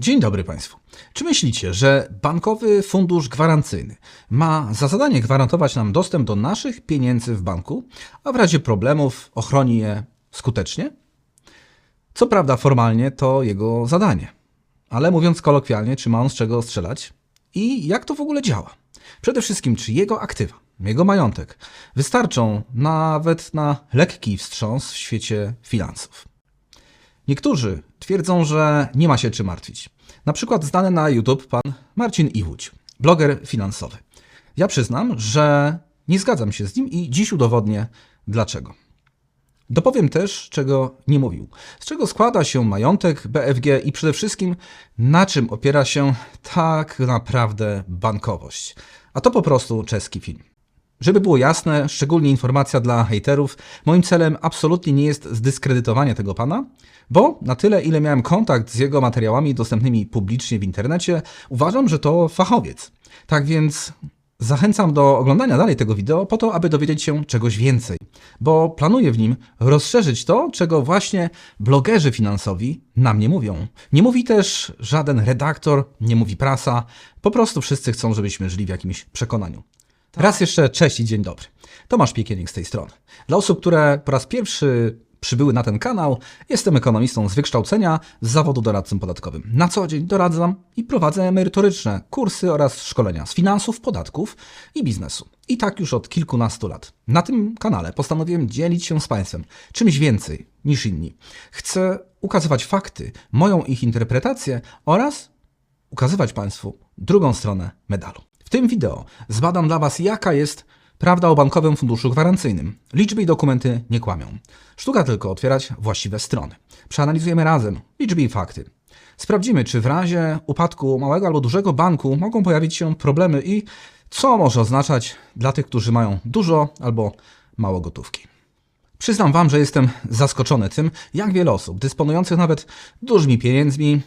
Dzień dobry Państwu. Czy myślicie, że Bankowy Fundusz Gwarancyjny ma za zadanie gwarantować nam dostęp do naszych pieniędzy w banku, a w razie problemów ochroni je skutecznie? Co prawda, formalnie to jego zadanie, ale mówiąc kolokwialnie, czy ma on z czego strzelać i jak to w ogóle działa? Przede wszystkim, czy jego aktywa, jego majątek wystarczą nawet na lekki wstrząs w świecie finansów? Niektórzy twierdzą, że nie ma się czym martwić. Na przykład znany na YouTube pan Marcin Iwódź, bloger finansowy. Ja przyznam, że nie zgadzam się z nim i dziś udowodnię dlaczego. Dopowiem też, czego nie mówił. Z czego składa się majątek BFG i przede wszystkim na czym opiera się tak naprawdę bankowość. A to po prostu czeski film. Żeby było jasne, szczególnie informacja dla hejterów, moim celem absolutnie nie jest zdyskredytowanie tego pana, bo na tyle, ile miałem kontakt z jego materiałami dostępnymi publicznie w internecie, uważam, że to fachowiec. Tak więc zachęcam do oglądania dalej tego wideo po to, aby dowiedzieć się czegoś więcej, bo planuję w nim rozszerzyć to, czego właśnie blogerzy finansowi nam nie mówią. Nie mówi też żaden redaktor, nie mówi prasa, po prostu wszyscy chcą, żebyśmy żyli w jakimś przekonaniu. Raz jeszcze cześć i dzień dobry. Tomasz Piekienik z tej strony. Dla osób, które po raz pierwszy przybyły na ten kanał, jestem ekonomistą z wykształcenia, z zawodu doradcą podatkowym. Na co dzień doradzam i prowadzę merytoryczne kursy oraz szkolenia z finansów, podatków i biznesu. I tak już od kilkunastu lat. Na tym kanale postanowiłem dzielić się z Państwem czymś więcej niż inni. Chcę ukazywać fakty, moją ich interpretację oraz ukazywać Państwu drugą stronę medalu. W tym wideo zbadam dla Was, jaka jest prawda o Bankowym Funduszu Gwarancyjnym. Liczby i dokumenty nie kłamią. Sztuka tylko otwierać właściwe strony. Przeanalizujemy razem liczby i fakty. Sprawdzimy, czy w razie upadku małego albo dużego banku mogą pojawić się problemy i co może oznaczać dla tych, którzy mają dużo albo mało gotówki. Przyznam Wam, że jestem zaskoczony tym, jak wiele osób dysponujących nawet dużymi pieniędzmi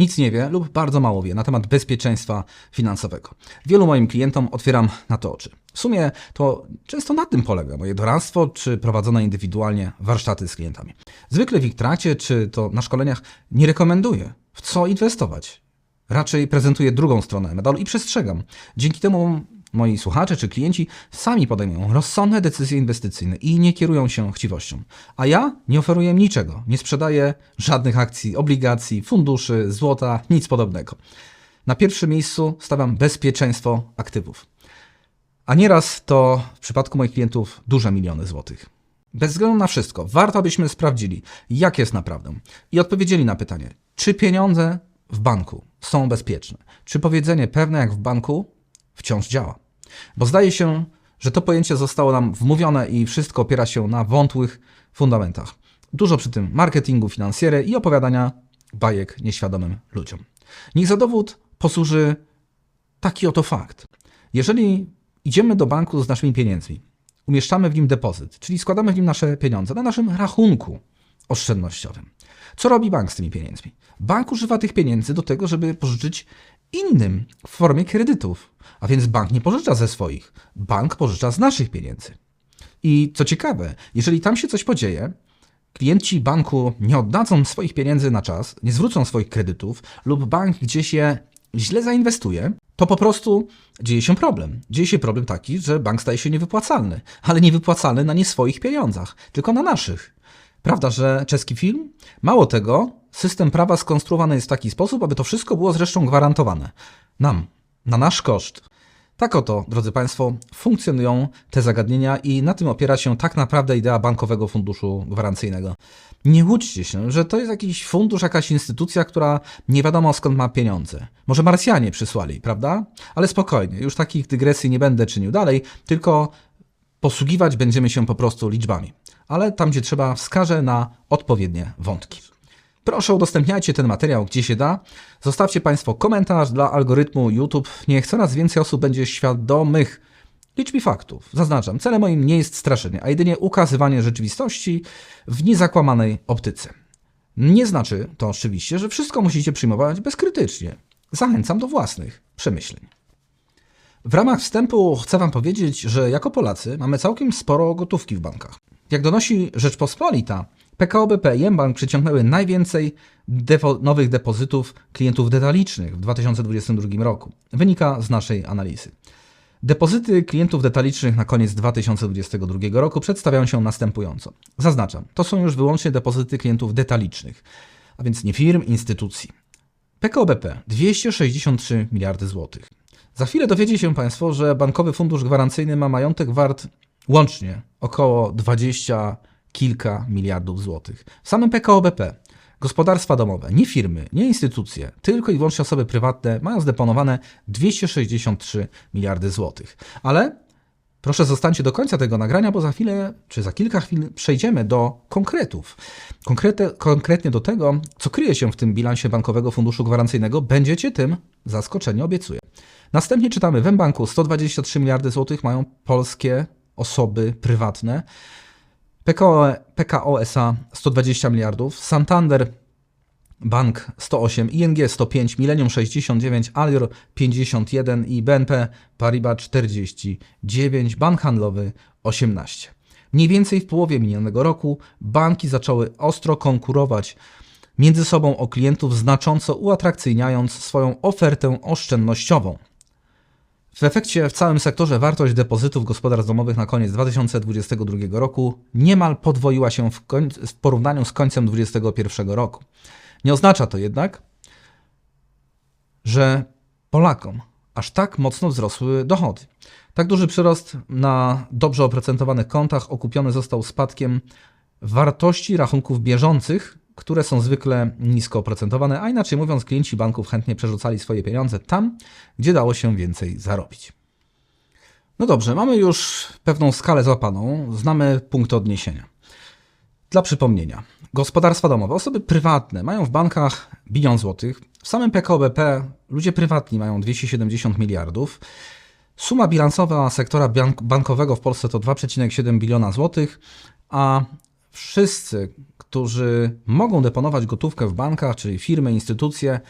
nic nie wie lub bardzo mało wie na temat bezpieczeństwa finansowego. Wielu moim klientom otwieram na to oczy. W sumie to często na tym polega moje doradztwo czy prowadzone indywidualnie warsztaty z klientami. Zwykle w ich trakcie czy to na szkoleniach nie rekomenduję, w co inwestować. Raczej prezentuję drugą stronę medalu i przestrzegam. Dzięki temu moi słuchacze czy klienci sami podejmują rozsądne decyzje inwestycyjne i nie kierują się chciwością. A ja nie oferuję niczego, nie sprzedaję żadnych akcji, obligacji, funduszy, złota, nic podobnego. Na pierwszym miejscu stawiam bezpieczeństwo aktywów. A nieraz to w przypadku moich klientów duże miliony złotych. Bez względu na wszystko, warto abyśmy sprawdzili, jak jest naprawdę i odpowiedzieli na pytanie, czy pieniądze w banku są bezpieczne. Czy powiedzenie pewne jak w banku wciąż działa. Bo zdaje się, że to pojęcie zostało nam wmówione i wszystko opiera się na wątłych fundamentach. Dużo przy tym marketingu, finansjery i opowiadania bajek nieświadomym ludziom. Niech za dowód posłuży taki oto fakt. Jeżeli idziemy do banku z naszymi pieniędzmi, umieszczamy w nim depozyt, czyli składamy w nim nasze pieniądze na naszym rachunku oszczędnościowym. Co robi bank z tymi pieniędzmi? Bank używa tych pieniędzy do tego, żeby pożyczyć innym w formie kredytów. A więc bank nie pożycza ze swoich, bank pożycza z naszych pieniędzy. I co ciekawe, jeżeli tam się coś podzieje, klienci banku nie oddadzą swoich pieniędzy na czas, nie zwrócą swoich kredytów, lub bank gdzieś je źle zainwestuje, to po prostu dzieje się problem. Dzieje się problem taki, że bank staje się niewypłacalny, ale niewypłacalny na nie swoich pieniądzach, tylko na naszych. Prawda, że czeski film? Mało tego, system prawa skonstruowany jest w taki sposób, aby to wszystko było zresztą gwarantowane. Nam, na nasz koszt. Tak oto, drodzy Państwo, funkcjonują te zagadnienia i na tym opiera się tak naprawdę idea Bankowego Funduszu Gwarancyjnego. Nie łudźcie się, że to jest jakiś fundusz, jakaś instytucja, która nie wiadomo skąd ma pieniądze. Może Marsjanie przysłali, prawda? Ale spokojnie, już takich dygresji nie będę czynił dalej, tylko posługiwać będziemy się po prostu liczbami. Ale tam, gdzie trzeba, wskażę na odpowiednie wątki. Proszę udostępniajcie ten materiał gdzie się da. Zostawcie Państwo komentarz dla algorytmu YouTube. Niech coraz więcej osób będzie świadomych liczb i faktów. Zaznaczam, celem moim nie jest straszenie, a jedynie ukazywanie rzeczywistości w niezakłamanej optyce. Nie znaczy to oczywiście, że wszystko musicie przyjmować bezkrytycznie. Zachęcam do własnych przemyśleń. W ramach wstępu chcę Wam powiedzieć, że jako Polacy mamy całkiem sporo gotówki w bankach. Jak donosi Rzeczpospolita, PKO BP i mBank przyciągnęły najwięcej depo nowych depozytów klientów detalicznych w 2022 roku. Wynika z naszej analizy. Depozyty klientów detalicznych na koniec 2022 roku przedstawiają się następująco. Zaznaczam, to są już wyłącznie depozyty klientów detalicznych, a więc nie firm, instytucji. PKO BP 263 miliardy złotych. Za chwilę dowiecie się Państwo, że Bankowy Fundusz Gwarancyjny ma majątek wart łącznie około 20 kilka miliardów złotych. W samym PKO BP gospodarstwa domowe, nie firmy, nie instytucje, tylko i wyłącznie osoby prywatne mają zdeponowane 263 miliardy złotych. Ale proszę zostańcie do końca tego nagrania, bo za chwilę, czy za kilka chwil przejdziemy do konkretów. Konkrete, konkretnie do tego, co kryje się w tym bilansie Bankowego Funduszu Gwarancyjnego. Będziecie tym zaskoczeni, obiecuję. Następnie czytamy, w banku 123 miliardy złotych mają polskie osoby prywatne. PKO, PKO SA 120 miliardów, Santander Bank 108, ING 105, Millennium 69, Alior 51 i BNP Paribas 49, Bank Handlowy 18. Mniej więcej w połowie minionego roku banki zaczęły ostro konkurować między sobą o klientów, znacząco uatrakcyjniając swoją ofertę oszczędnościową. W efekcie w całym sektorze wartość depozytów gospodarstw domowych na koniec 2022 roku niemal podwoiła się w, w porównaniu z końcem 2021 roku. Nie oznacza to jednak, że Polakom aż tak mocno wzrosły dochody. Tak duży przyrost na dobrze oprocentowanych kontach okupiony został spadkiem wartości rachunków bieżących które są zwykle nisko oprocentowane, a inaczej mówiąc, klienci banków chętnie przerzucali swoje pieniądze tam, gdzie dało się więcej zarobić. No dobrze, mamy już pewną skalę złapaną, znamy punkty odniesienia. Dla przypomnienia, gospodarstwa domowe, osoby prywatne mają w bankach bilion złotych, w samym PKO BP ludzie prywatni mają 270 miliardów, Suma bilansowa sektora bank bankowego w Polsce to 2,7 biliona złotych, a wszyscy, którzy mogą deponować gotówkę w bankach, czyli firmy, instytucje,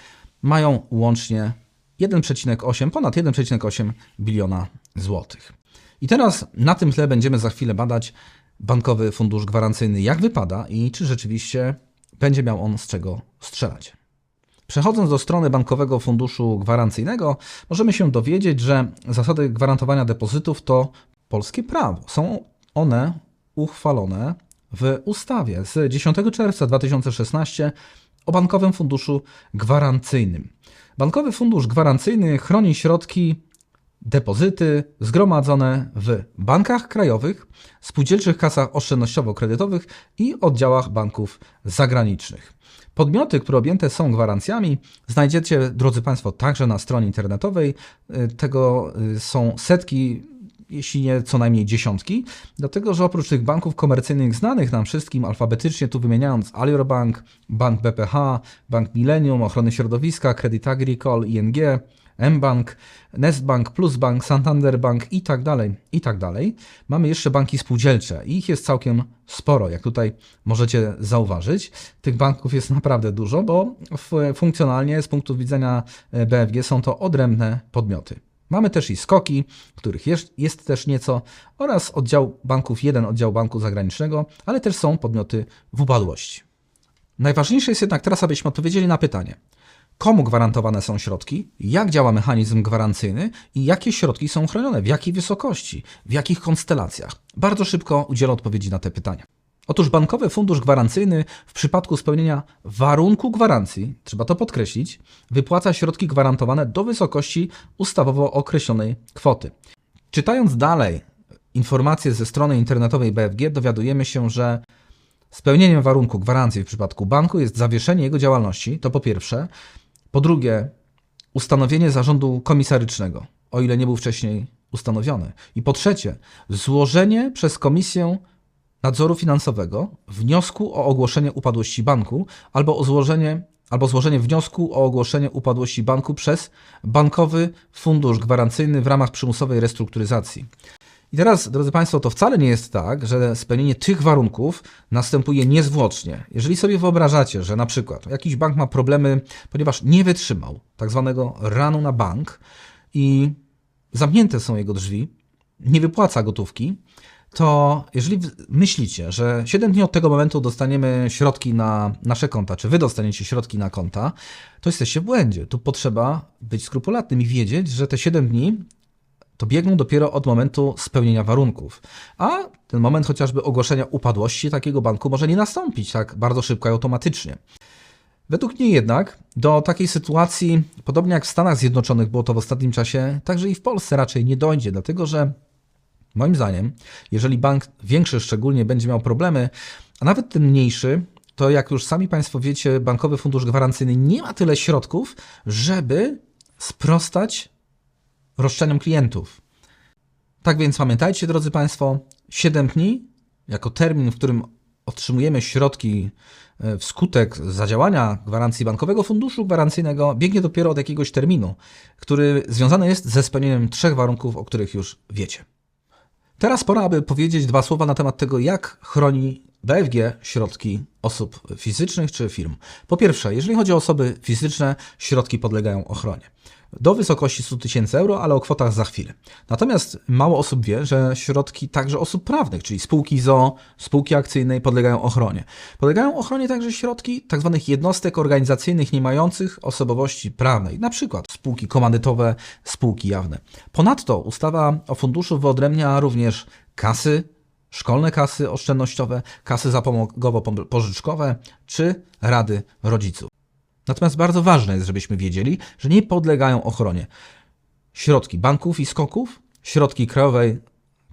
mają łącznie 1,8, ponad 1,8 biliona złotych. I teraz na tym tle będziemy za chwilę badać bankowy fundusz gwarancyjny, jak wypada i czy rzeczywiście będzie miał on z czego strzelać. Przechodząc do strony Bankowego Funduszu Gwarancyjnego, możemy się dowiedzieć, że zasady gwarantowania depozytów to polskie prawo. Są one uchwalone w ustawie z 10 czerwca 2016 o Bankowym Funduszu Gwarancyjnym. Bankowy Fundusz Gwarancyjny chroni środki, depozyty zgromadzone w bankach krajowych, spółdzielczych kasach oszczędnościowo-kredytowych i oddziałach banków zagranicznych. Podmioty, które objęte są gwarancjami, znajdziecie, drodzy Państwo, także na stronie internetowej. Tego y, są setki jeśli nie co najmniej dziesiątki, dlatego że oprócz tych banków komercyjnych znanych nam wszystkim alfabetycznie, tu wymieniając Alior Bank, Bank BPH, Bank Millennium, Ochrony Środowiska, Credit Agricole, ING, mBank, Nestbank, Plusbank, Santander Bank i tak dalej, i tak dalej. Mamy jeszcze banki spółdzielcze i ich jest całkiem sporo, jak tutaj możecie zauważyć. Tych banków jest naprawdę dużo, bo funkcjonalnie z punktu widzenia BFG są to odrębne podmioty. Mamy też i skoki, których jest, jest też nieco, oraz oddział banków, jeden oddział banku zagranicznego, ale też są podmioty w upadłości. Najważniejsze jest jednak teraz, abyśmy odpowiedzieli na pytanie, komu gwarantowane są środki, jak działa mechanizm gwarancyjny i jakie środki są chronione, w jakiej wysokości, w jakich konstelacjach. Bardzo szybko udzielę odpowiedzi na te pytania. Otóż Bankowy Fundusz Gwarancyjny w przypadku spełnienia warunku gwarancji, trzeba to podkreślić, wypłaca środki gwarantowane do wysokości ustawowo określonej kwoty. Czytając dalej informacje ze strony internetowej BFG, dowiadujemy się, że spełnieniem warunku gwarancji w przypadku banku jest zawieszenie jego działalności, to po pierwsze. Po drugie, ustanowienie zarządu komisarycznego, o ile nie był wcześniej ustanowiony. I po trzecie, złożenie przez komisję nadzoru finansowego wniosku o ogłoszenie upadłości banku albo o złożenie albo złożenie wniosku o ogłoszenie upadłości banku przez Bankowy Fundusz Gwarancyjny w ramach przymusowej restrukturyzacji. I teraz, drodzy Państwo, to wcale nie jest tak, że spełnienie tych warunków następuje niezwłocznie. Jeżeli sobie wyobrażacie, że na przykład jakiś bank ma problemy, ponieważ nie wytrzymał tak zwanego ranu na bank i zamknięte są jego drzwi, nie wypłaca gotówki, to jeżeli myślicie, że 7 dni od tego momentu dostaniemy środki na nasze konta, czy wy dostaniecie środki na konta, to jesteście w błędzie. Tu potrzeba być skrupulatnym i wiedzieć, że te 7 dni to biegną dopiero od momentu spełnienia warunków. A ten moment chociażby ogłoszenia upadłości takiego banku może nie nastąpić tak bardzo szybko i automatycznie. Według mnie jednak do takiej sytuacji, podobnie jak w Stanach Zjednoczonych było to w ostatnim czasie, także i w Polsce raczej nie dojdzie, dlatego że moim zdaniem, jeżeli bank większy szczególnie będzie miał problemy, a nawet ten mniejszy, to jak już sami Państwo wiecie, Bankowy Fundusz Gwarancyjny nie ma tyle środków, żeby sprostać roszczeniom klientów. Tak więc pamiętajcie, drodzy Państwo, 7 dni jako termin, w którym otrzymujemy środki e, wskutek zadziałania gwarancji Bankowego Funduszu Gwarancyjnego, biegnie dopiero od jakiegoś terminu, który związany jest ze spełnieniem trzech warunków, o których już wiecie. Teraz pora, aby powiedzieć dwa słowa na temat tego, jak chroni BFG środki osób fizycznych czy firm. Po pierwsze, jeżeli chodzi o osoby fizyczne, środki podlegają ochronie. Do wysokości 100 tysięcy euro, ale o kwotach za chwilę. Natomiast mało osób wie, że środki także osób prawnych, czyli spółki ZO, spółki akcyjnej podlegają ochronie. Podlegają ochronie także środki tzw. jednostek organizacyjnych nie mających osobowości prawnej, na przykład spółki komandytowe, spółki jawne. Ponadto ustawa o funduszu wyodrębnia również kasy, szkolne kasy oszczędnościowe, kasy zapomogowo-pożyczkowe czy rady rodziców. Natomiast bardzo ważne jest, żebyśmy wiedzieli, że nie podlegają ochronie środki banków i skoków, środki Krajowej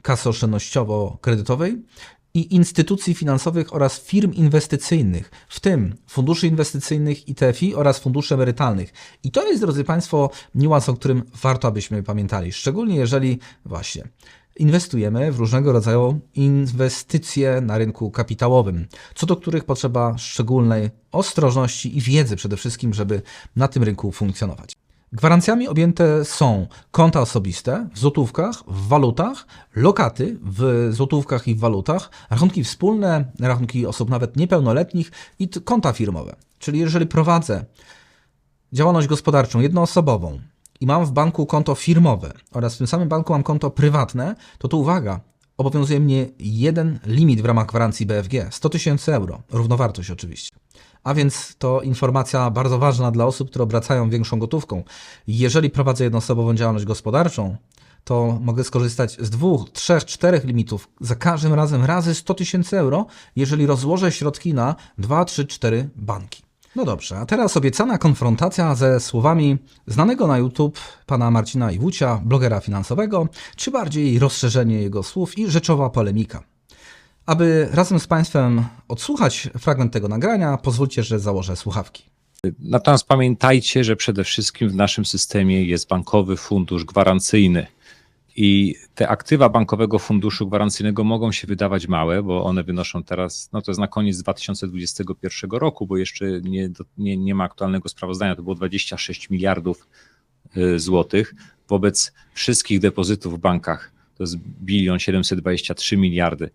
Kasy Oszczędnościowo-Kredytowej i instytucji finansowych oraz firm inwestycyjnych, w tym funduszy inwestycyjnych ITFI oraz funduszy emerytalnych. I to jest, drodzy Państwo, niuans, o którym warto, abyśmy pamiętali, szczególnie jeżeli właśnie inwestujemy w różnego rodzaju inwestycje na rynku kapitałowym, co do których potrzeba szczególnej ostrożności i wiedzy przede wszystkim, żeby na tym rynku funkcjonować. Gwarancjami objęte są konta osobiste w złotówkach, w walutach, lokaty w złotówkach i w walutach, rachunki wspólne, rachunki osób nawet niepełnoletnich i konta firmowe. Czyli jeżeli prowadzę działalność gospodarczą jednoosobową i mam w banku konto firmowe oraz w tym samym banku mam konto prywatne, to tu uwaga, obowiązuje mnie jeden limit w ramach gwarancji BFG 100 tysięcy euro, równowartość oczywiście. A więc to informacja bardzo ważna dla osób, które obracają większą gotówką. Jeżeli prowadzę jednoosobową działalność gospodarczą, to mogę skorzystać z dwóch, trzech, czterech limitów za każdym razem razy 100 tysięcy euro, jeżeli rozłożę środki na 2, 3, 4 banki. No dobrze, a teraz obiecana konfrontacja ze słowami znanego na YouTube pana Marcina Iwucia, blogera finansowego, czy bardziej rozszerzenie jego słów i rzeczowa polemika. Aby razem z Państwem odsłuchać fragment tego nagrania, pozwólcie, że założę słuchawki. Natomiast pamiętajcie, że przede wszystkim w naszym systemie jest bankowy fundusz gwarancyjny. I te aktywa bankowego funduszu gwarancyjnego mogą się wydawać małe, bo one wynoszą teraz, no to jest na koniec 2021 roku, bo jeszcze nie, nie, nie ma aktualnego sprawozdania, to było 26 miliardów y, złotych. Wobec wszystkich depozytów w bankach to jest bilion 723 miliardy,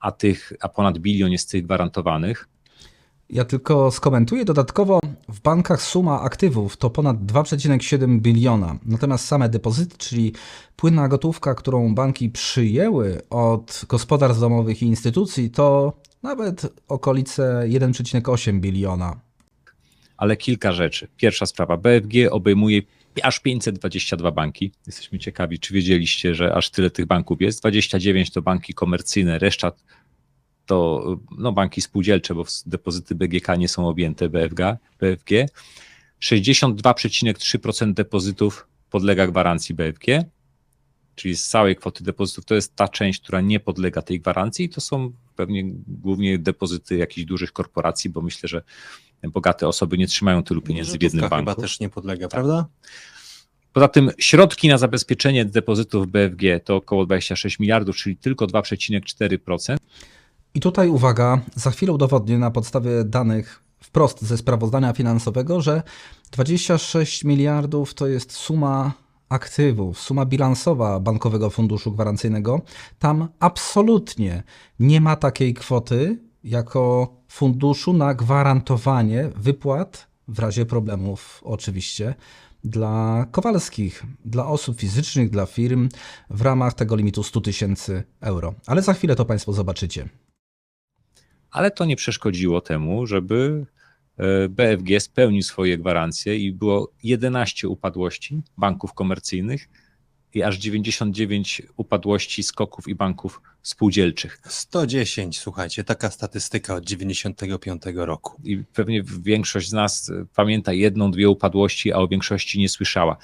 a, tych, a ponad bilion jest tych gwarantowanych. Ja tylko skomentuję dodatkowo, w bankach suma aktywów to ponad 2,7 biliona, natomiast same depozyty, czyli płynna gotówka, którą banki przyjęły od gospodarstw domowych i instytucji, to nawet okolice 1,8 biliona. ale kilka rzeczy. Pierwsza sprawa, BFG obejmuje aż 522 banki. Jesteśmy ciekawi, czy wiedzieliście, że aż tyle tych banków jest. 29 to banki komercyjne, reszta to no, banki spółdzielcze, bo depozyty BGK nie są objęte BFG. BFG. 62,3% depozytów podlega gwarancji BFG, czyli z całej kwoty depozytów to jest ta część, która nie podlega tej gwarancji i to są pewnie głównie depozyty jakichś dużych korporacji, bo myślę, że bogate osoby nie trzymają tylu pieniędzy w jednym banku. chyba też nie podlega, prawda? Poza tym środki na zabezpieczenie depozytów BFG to około 26 miliardów, czyli tylko 2,4%. I tutaj uwaga, za chwilę udowodnię na podstawie danych wprost ze sprawozdania finansowego, że 26 miliardów to jest suma aktywów, suma bilansowa Bankowego Funduszu Gwarancyjnego. Tam absolutnie nie ma takiej kwoty jako funduszu na gwarantowanie wypłat w razie problemów oczywiście dla Kowalskich, dla osób fizycznych, dla firm w ramach tego limitu 100 tysięcy euro. Ale za chwilę to Państwo zobaczycie. Ale to nie przeszkodziło temu, żeby e, BFG spełnił swoje gwarancje i było 11 upadłości banków komercyjnych i aż 99 upadłości skoków i banków spółdzielczych. 110, słuchajcie, taka statystyka od 95 roku. I pewnie większość z nas e, pamięta jedną, dwie upadłości, a o większości nie słyszała.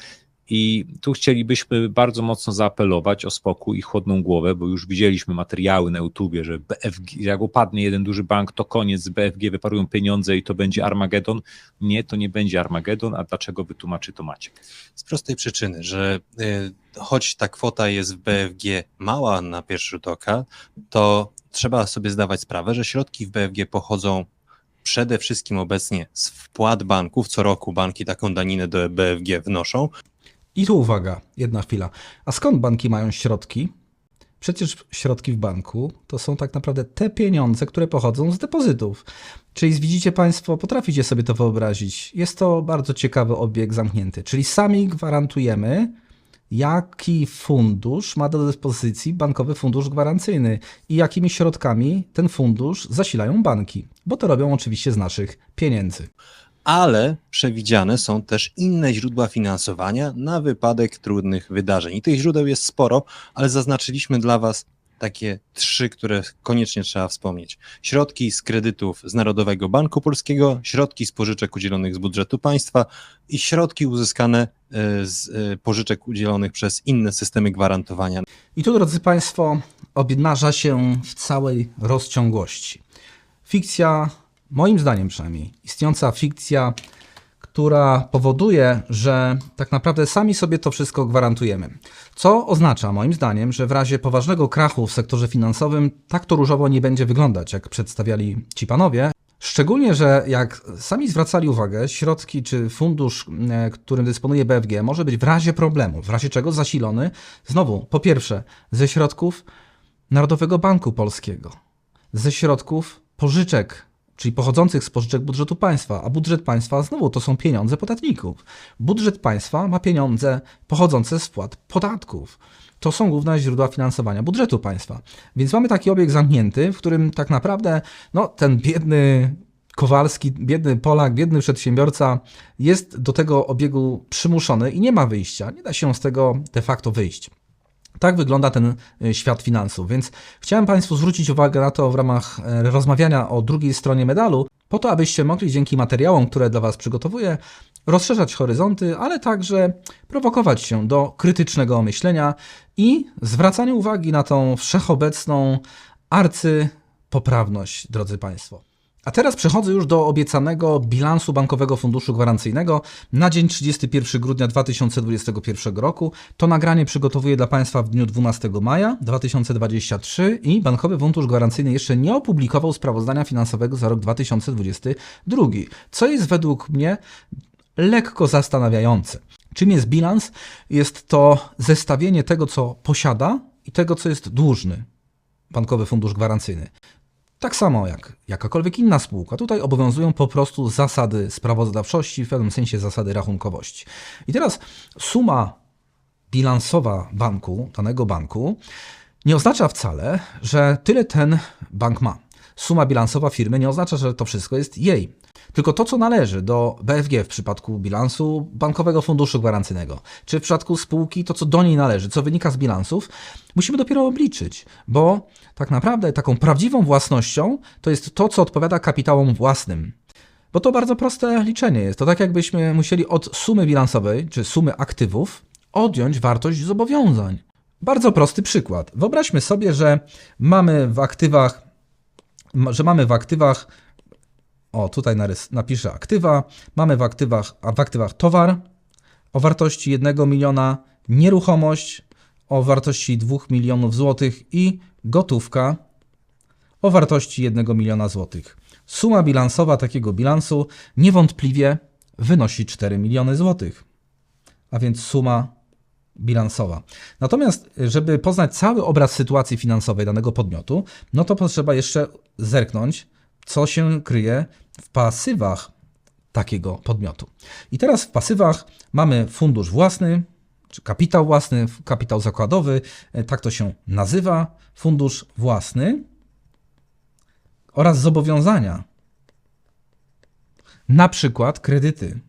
I tu chcielibyśmy bardzo mocno zaapelować o spokój i chłodną głowę, bo już widzieliśmy materiały na YouTubie, że BFG, jak upadnie jeden duży bank, to koniec, BFG wyparują pieniądze i to będzie Armagedon. Nie, to nie będzie Armagedon, a dlaczego wytłumaczy to Maciek? Z prostej przyczyny, że y, choć ta kwota jest w BFG mała na pierwszy rzut oka, to trzeba sobie zdawać sprawę, że środki w BFG pochodzą przede wszystkim obecnie z wpłat banków. Co roku banki taką daninę do BFG wnoszą. I tu uwaga, jedna chwila. A skąd banki mają środki? Przecież środki w banku to są tak naprawdę te pieniądze, które pochodzą z depozytów. Czyli widzicie Państwo, potraficie sobie to wyobrazić. Jest to bardzo ciekawy obieg zamknięty. Czyli sami gwarantujemy, jaki fundusz ma do dyspozycji bankowy fundusz gwarancyjny i jakimi środkami ten fundusz zasilają banki. Bo to robią oczywiście z naszych pieniędzy. Ale przewidziane są też inne źródła finansowania na wypadek trudnych wydarzeń. I tych źródeł jest sporo, ale zaznaczyliśmy dla Was takie trzy, które koniecznie trzeba wspomnieć. Środki z kredytów z Narodowego Banku Polskiego, środki z pożyczek udzielonych z budżetu państwa i środki uzyskane e, z e, pożyczek udzielonych przez inne systemy gwarantowania. I tu, drodzy Państwo, obnaża się w całej rozciągłości. Fikcja, moim zdaniem przynajmniej, istniejąca fikcja, która powoduje, że tak naprawdę sami sobie to wszystko gwarantujemy. Co oznacza, moim zdaniem, że w razie poważnego krachu w sektorze finansowym tak to różowo nie będzie wyglądać, jak przedstawiali ci panowie. Szczególnie, że jak sami zwracali uwagę, środki czy fundusz, e, którym dysponuje BFG, może być w razie problemu, w razie czego zasilony, znowu, po pierwsze, ze środków Narodowego Banku Polskiego, ze środków pożyczek, czyli pochodzących z pożyczek budżetu państwa, a budżet państwa znowu to są pieniądze podatników. Budżet państwa ma pieniądze pochodzące z wpłat podatków. To są główne źródła finansowania budżetu państwa. Więc mamy taki obieg zamknięty, w którym tak naprawdę no, ten biedny Kowalski, biedny Polak, biedny przedsiębiorca jest do tego obiegu przymuszony i nie ma wyjścia. Nie da się z tego de facto wyjść. Tak wygląda ten y, świat finansów, więc chciałem Państwu zwrócić uwagę na to w ramach e, rozmawiania o drugiej stronie medalu, po to, abyście mogli dzięki materiałom, które dla Was przygotowuję, rozszerzać horyzonty, ale także prowokować się do krytycznego myślenia i zwracania uwagi na tą wszechobecną arcypoprawność, drodzy Państwo. A teraz przechodzę już do obiecanego bilansu Bankowego Funduszu Gwarancyjnego na dzień 31 grudnia 2021 roku. To nagranie przygotowuję dla Państwa w dniu 12 maja 2023 i Bankowy Fundusz Gwarancyjny jeszcze nie opublikował sprawozdania finansowego za rok 2022, co jest według mnie lekko zastanawiające. Czym jest bilans? Jest to zestawienie tego, co posiada i tego, co jest dłużny Bankowy Fundusz Gwarancyjny. Tak samo jak jakakolwiek inna spółka, tutaj obowiązują po prostu zasady sprawozdawczości, w pewnym sensie zasady rachunkowości. I teraz suma bilansowa banku, danego banku, nie oznacza wcale, że tyle ten bank ma. Suma bilansowa firmy nie oznacza, że to wszystko jest jej. Tylko to, co należy do BFG w przypadku bilansu Bankowego Funduszu Gwarancyjnego, czy w przypadku spółki, to co do niej należy, co wynika z bilansów, musimy dopiero obliczyć, bo tak naprawdę taką prawdziwą własnością to jest to, co odpowiada kapitałom własnym. Bo to bardzo proste liczenie jest. To tak jakbyśmy musieli od sumy bilansowej, czy sumy aktywów, odjąć wartość zobowiązań. Bardzo prosty przykład. Wyobraźmy sobie, że mamy w aktywach, że mamy w aktywach, o tutaj napiszę aktywa, mamy w aktywach, w aktywach towar. O wartości 1 miliona, nieruchomość. O wartości 2 milionów złotych i gotówka. O wartości 1 miliona złotych. Suma bilansowa takiego bilansu niewątpliwie wynosi 4 miliony złotych, a więc suma bilansowa. Natomiast, żeby poznać cały obraz sytuacji finansowej danego podmiotu, no to potrzeba jeszcze zerknąć, co się kryje w pasywach takiego podmiotu. I teraz w pasywach mamy fundusz własny, czy kapitał własny, kapitał zakładowy, e, tak to się nazywa, fundusz własny oraz zobowiązania, na przykład kredyty.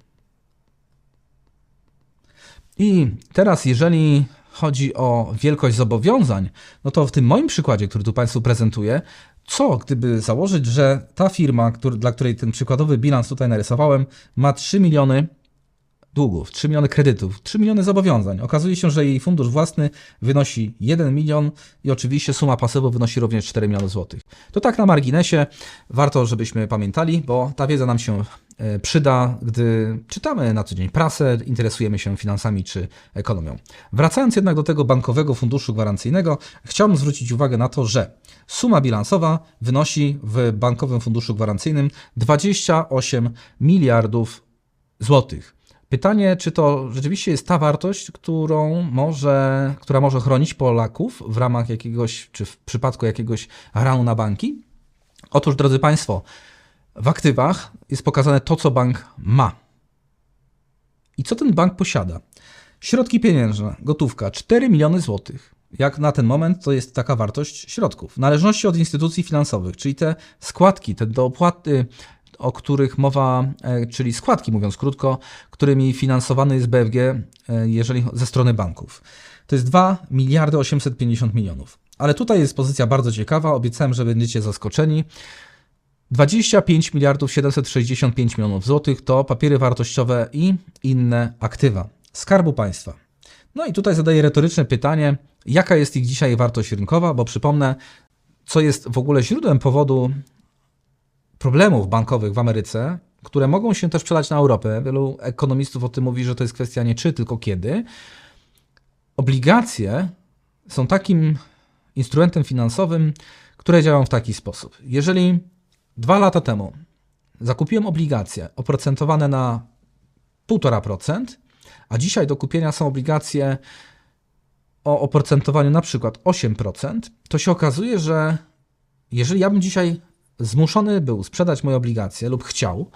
I teraz, jeżeli chodzi o wielkość zobowiązań, no to w tym moim przykładzie, który tu Państwu prezentuję, co gdyby założyć, że ta firma, który, dla której ten przykładowy bilans tutaj narysowałem, ma 3 miliony długów, 3 miliony kredytów, 3 miliony zobowiązań. Okazuje się, że jej fundusz własny wynosi 1 milion i oczywiście suma pasywów wynosi również 4 miliony złotych. To tak na marginesie, warto żebyśmy pamiętali, bo ta wiedza nam się przyda, gdy czytamy na co dzień prasę, interesujemy się finansami czy ekonomią. Wracając jednak do tego bankowego funduszu gwarancyjnego, chciałbym zwrócić uwagę na to, że suma bilansowa wynosi w bankowym funduszu gwarancyjnym 28 miliardów złotych. Pytanie, czy to rzeczywiście jest ta wartość, którą może, która może chronić Polaków w ramach jakiegoś, czy w przypadku jakiegoś ranu na banki? Otóż, drodzy Państwo, w aktywach jest pokazane to, co bank ma. I co ten bank posiada? Środki pieniężne, gotówka 4 miliony złotych. Jak na ten moment to jest taka wartość środków. Należności od instytucji finansowych, czyli te składki, te dopłaty, o których mowa, e, czyli składki, mówiąc krótko, którymi finansowany jest BFG, e, jeżeli ze strony banków. To jest 2 miliardy 850 milionów. Ale tutaj jest pozycja bardzo ciekawa, obiecałem, że będziecie zaskoczeni. 25 miliardów 765 milionów złotych to papiery wartościowe i inne aktywa Skarbu Państwa. No i tutaj zadaję retoryczne pytanie, jaka jest ich dzisiaj wartość rynkowa, bo przypomnę, co jest w ogóle źródłem powodu problemów bankowych w Ameryce, które mogą się też przelać na Europę. Wielu ekonomistów o tym mówi, że to jest kwestia nie czy, tylko kiedy. Obligacje są takim instrumentem finansowym, które działają w taki sposób. Jeżeli dwa lata temu zakupiłem obligacje oprocentowane na 1,5%, a dzisiaj do kupienia są obligacje o oprocentowaniu na przykład 8%, to się okazuje, że jeżeli ja bym dzisiaj zmuszony był sprzedać moje obligacje lub chciał,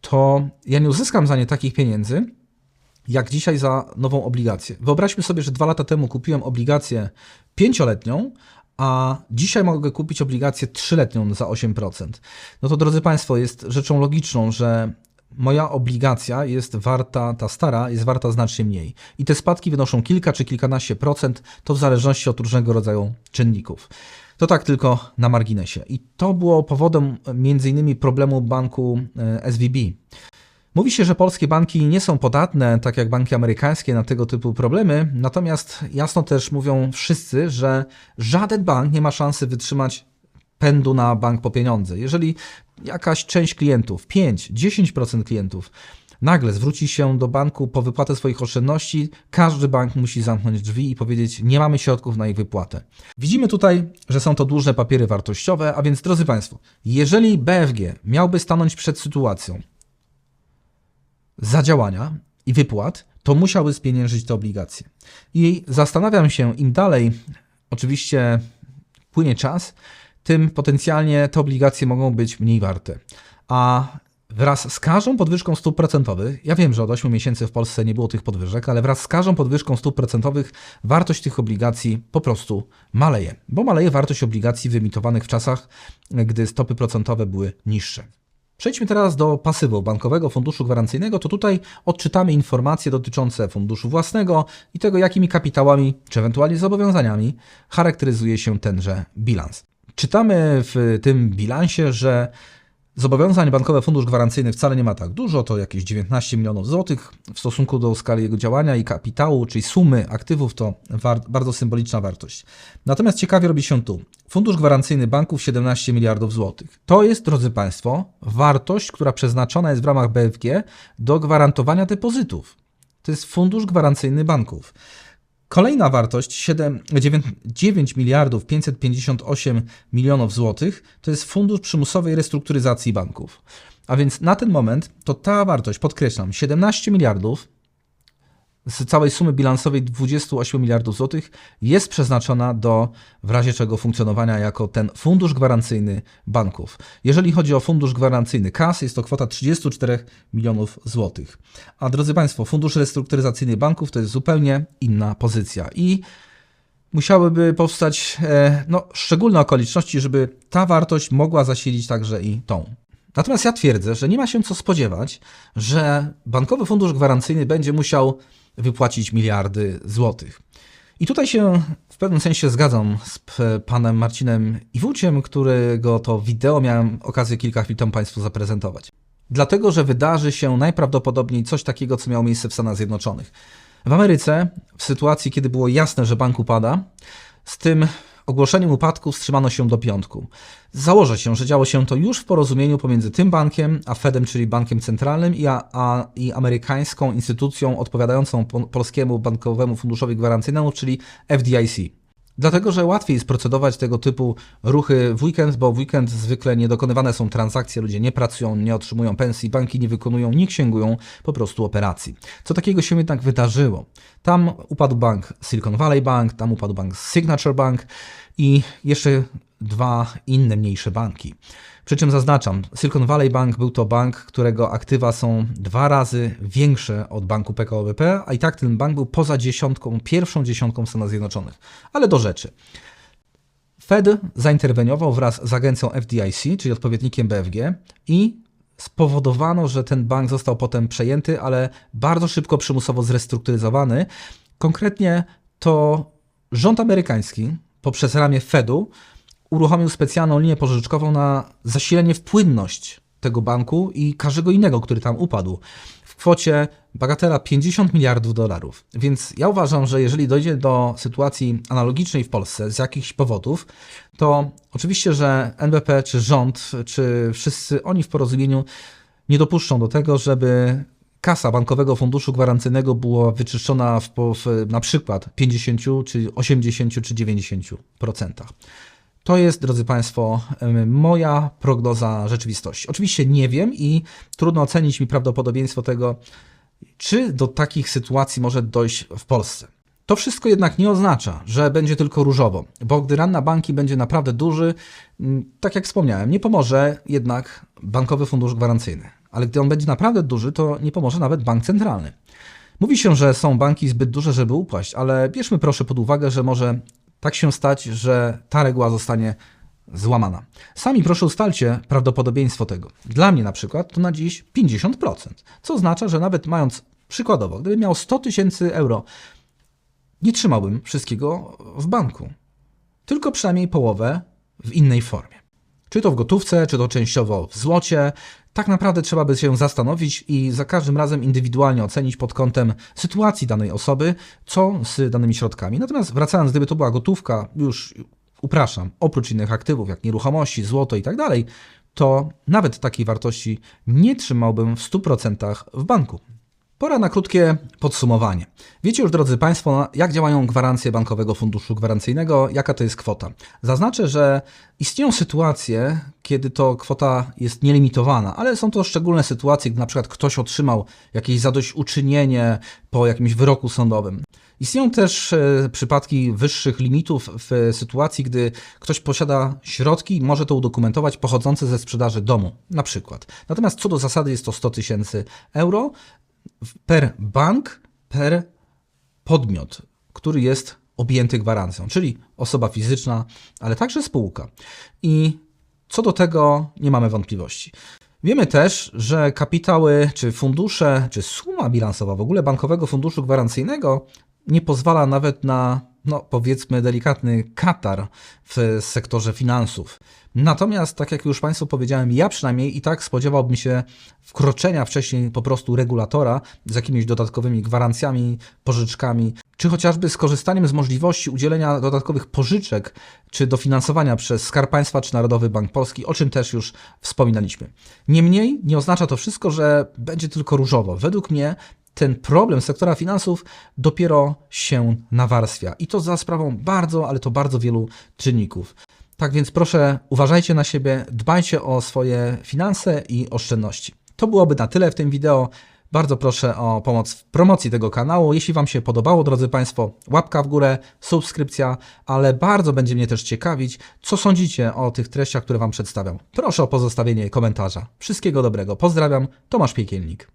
to ja nie uzyskam za nie takich pieniędzy, jak dzisiaj za nową obligację. Wyobraźmy sobie, że dwa lata temu kupiłem obligację pięcioletnią, a dzisiaj mogę kupić obligację trzyletnią za 8%. No to drodzy Państwo, jest rzeczą logiczną, że moja obligacja jest warta, ta stara jest warta znacznie mniej. I te spadki wynoszą kilka czy kilkanaście procent, to w zależności od różnego rodzaju czynników. To tak tylko na marginesie. I to było powodem m.in. problemu banku e, SVB. Mówi się, że polskie banki nie są podatne, tak jak banki amerykańskie, na tego typu problemy, natomiast jasno też mówią wszyscy, że żaden bank nie ma szansy wytrzymać pędu na bank po pieniądze. Jeżeli jakaś część klientów, 5-10% klientów, nagle zwróci się do banku po wypłatę swoich oszczędności, każdy bank musi zamknąć drzwi i powiedzieć: Nie mamy środków na ich wypłatę. Widzimy tutaj, że są to dłużne papiery wartościowe, a więc, drodzy Państwo, jeżeli BFG miałby stanąć przed sytuacją zadziałania i wypłat, to musiałby spieniężyć te obligacje. I zastanawiam się, im dalej oczywiście płynie czas, tym potencjalnie te obligacje mogą być mniej warte. A wraz z każdą podwyżką stóp procentowych, ja wiem, że od 8 miesięcy w Polsce nie było tych podwyżek, ale wraz z każdą podwyżką stóp procentowych wartość tych obligacji po prostu maleje, bo maleje wartość obligacji wyemitowanych w czasach, gdy stopy procentowe były niższe. Przejdźmy teraz do pasywu bankowego funduszu gwarancyjnego. To tutaj odczytamy informacje dotyczące funduszu własnego i tego, jakimi kapitałami czy ewentualnie zobowiązaniami charakteryzuje się tenże bilans. Czytamy w tym bilansie, że zobowiązań bankowy fundusz gwarancyjny wcale nie ma tak dużo, to jakieś 19 milionów złotych w stosunku do skali jego działania i kapitału, czyli sumy aktywów, to bardzo symboliczna wartość. Natomiast ciekawie robi się tu. Fundusz gwarancyjny banków 17 miliardów złotych. To jest, drodzy Państwo, wartość, która przeznaczona jest w ramach BFG do gwarantowania depozytów. To jest fundusz gwarancyjny banków. Kolejna wartość 7, 9, 9 miliardów 558 milionów złotych to jest fundusz przymusowej restrukturyzacji banków. A więc na ten moment to ta wartość, podkreślam, 17 miliardów z całej sumy bilansowej 28 miliardów złotych jest przeznaczona do w razie czego funkcjonowania jako ten fundusz gwarancyjny banków. Jeżeli chodzi o fundusz gwarancyjny KAS, jest to kwota 34 milionów złotych. A drodzy Państwo, fundusz restrukturyzacyjny banków to jest zupełnie inna pozycja i musiałyby powstać e, no, szczególne okoliczności, żeby ta wartość mogła zasilić także i tą. Natomiast ja twierdzę, że nie ma się co spodziewać, że Bankowy Fundusz Gwarancyjny będzie musiał wypłacić miliardy złotych. I tutaj się w pewnym sensie zgadzam z panem Marcinem Iwuciem, którego to wideo miałem okazję kilka chwil temu Państwu zaprezentować. Dlatego, że wydarzy się najprawdopodobniej coś takiego, co miało miejsce w Stanach Zjednoczonych. W Ameryce, w sytuacji, kiedy było jasne, że bank upada, z tym ogłoszeniem upadku wstrzymano się do piątku. Założę się, że działo się to już w porozumieniu pomiędzy tym bankiem, a Fedem, czyli bankiem centralnym, i, a, a, i amerykańską instytucją odpowiadającą po, polskiemu bankowemu funduszowi gwarancyjnemu, czyli FDIC. Dlatego, że łatwiej jest procedować tego typu ruchy w weekend, bo w weekend zwykle nie dokonywane są transakcje, ludzie nie pracują, nie otrzymują pensji, banki nie wykonują, nie księgują po prostu operacji. Co takiego się jednak wydarzyło? Tam upadł bank Silicon Valley Bank, tam upadł bank Signature Bank i jeszcze dwa inne mniejsze banki. Przy czym zaznaczam, Silicon Valley Bank był to bank, którego aktywa są dwa razy większe od banku PKO BP, a i tak ten bank był poza dziesiątką, pierwszą dziesiątką w Stanach Zjednoczonych. Ale do rzeczy. Fed zainterweniował wraz z agencją FDIC, czyli odpowiednikiem BFG, i spowodowano, że ten bank został potem przejęty, ale bardzo szybko przymusowo zrestrukturyzowany. Konkretnie to rząd amerykański poprzez ramię Fedu uruchomił specjalną linię pożyczkową na zasilenie w płynność tego banku i każdego innego, który tam upadł w kwocie bagatela 50 miliardów dolarów. Więc ja uważam, że jeżeli dojdzie do sytuacji analogicznej w Polsce z jakichś powodów, to oczywiście, że NBP czy rząd, czy wszyscy oni w porozumieniu nie dopuszczą do tego, żeby kasa Bankowego Funduszu Gwarancyjnego była wyczyszczona w, w na przykład 50, czy 80, czy 90%. To jest, drodzy Państwo, moja prognoza rzeczywistości. Oczywiście nie wiem i trudno ocenić mi prawdopodobieństwo tego, czy do takich sytuacji może dojść w Polsce. To wszystko jednak nie oznacza, że będzie tylko różowo, bo gdy ran na banki będzie naprawdę duży, tak jak wspomniałem, nie pomoże jednak bankowy fundusz gwarancyjny. Ale gdy on będzie naprawdę duży, to nie pomoże nawet bank centralny. Mówi się, że są banki zbyt duże, żeby upaść, ale bierzmy proszę pod uwagę, że może tak się stać, że ta reguła zostanie złamana. Sami proszę ustalcie prawdopodobieństwo tego. Dla mnie na przykład to na dziś 50%, co oznacza, że nawet mając przykładowo, gdybym miał 100 tysięcy euro, nie trzymałbym wszystkiego w banku, tylko przynajmniej połowę w innej formie. Czy to w gotówce, czy to częściowo w złocie. Tak naprawdę trzeba by się zastanowić i za każdym razem indywidualnie ocenić pod kątem sytuacji danej osoby, co z danymi środkami. Natomiast wracając, gdyby to była gotówka, już upraszam, oprócz innych aktywów jak nieruchomości, złoto i tak dalej, to nawet takiej wartości nie trzymałbym w 100% w banku. Pora na krótkie podsumowanie. Wiecie już, drodzy Państwo, jak działają gwarancje Bankowego Funduszu Gwarancyjnego, jaka to jest kwota. Zaznaczę, że istnieją sytuacje, kiedy to kwota jest nielimitowana, ale są to szczególne sytuacje, gdy na przykład ktoś otrzymał jakieś zadośćuczynienie po jakimś wyroku sądowym. Istnieją też e, przypadki wyższych limitów w sytuacji, gdy ktoś posiada środki i może to udokumentować pochodzące ze sprzedaży domu, na przykład. Natomiast co do zasady jest to 100 tysięcy euro per bank, per podmiot, który jest objęty gwarancją, czyli osoba fizyczna, ale także spółka. I co do tego nie mamy wątpliwości. Wiemy też, że kapitały, czy fundusze, czy suma bilansowa w ogóle Bankowego Funduszu Gwarancyjnego nie pozwala nawet na, no powiedzmy, delikatny katar w sektorze finansów. Natomiast, tak jak już Państwu powiedziałem, ja przynajmniej i tak spodziewałbym się wkroczenia wcześniej po prostu regulatora z jakimiś dodatkowymi gwarancjami, pożyczkami, czy chociażby skorzystaniem z możliwości udzielenia dodatkowych pożyczek czy dofinansowania przez Skarb Państwa czy Narodowy Bank Polski, o czym też już wspominaliśmy. Niemniej nie oznacza to wszystko, że będzie tylko różowo. Według mnie ten problem sektora finansów dopiero się nawarstwia i to za sprawą bardzo, ale to bardzo wielu czynników. Tak więc proszę, uważajcie na siebie, dbajcie o swoje finanse i oszczędności. To byłoby na tyle w tym wideo. Bardzo proszę o pomoc w promocji tego kanału. Jeśli Wam się podobało, drodzy Państwo, łapka w górę, subskrypcja, ale bardzo będzie mnie też ciekawić, co sądzicie o tych treściach, które Wam przedstawiam. Proszę o pozostawienie komentarza. Wszystkiego dobrego. Pozdrawiam, Tomasz Piekielnik.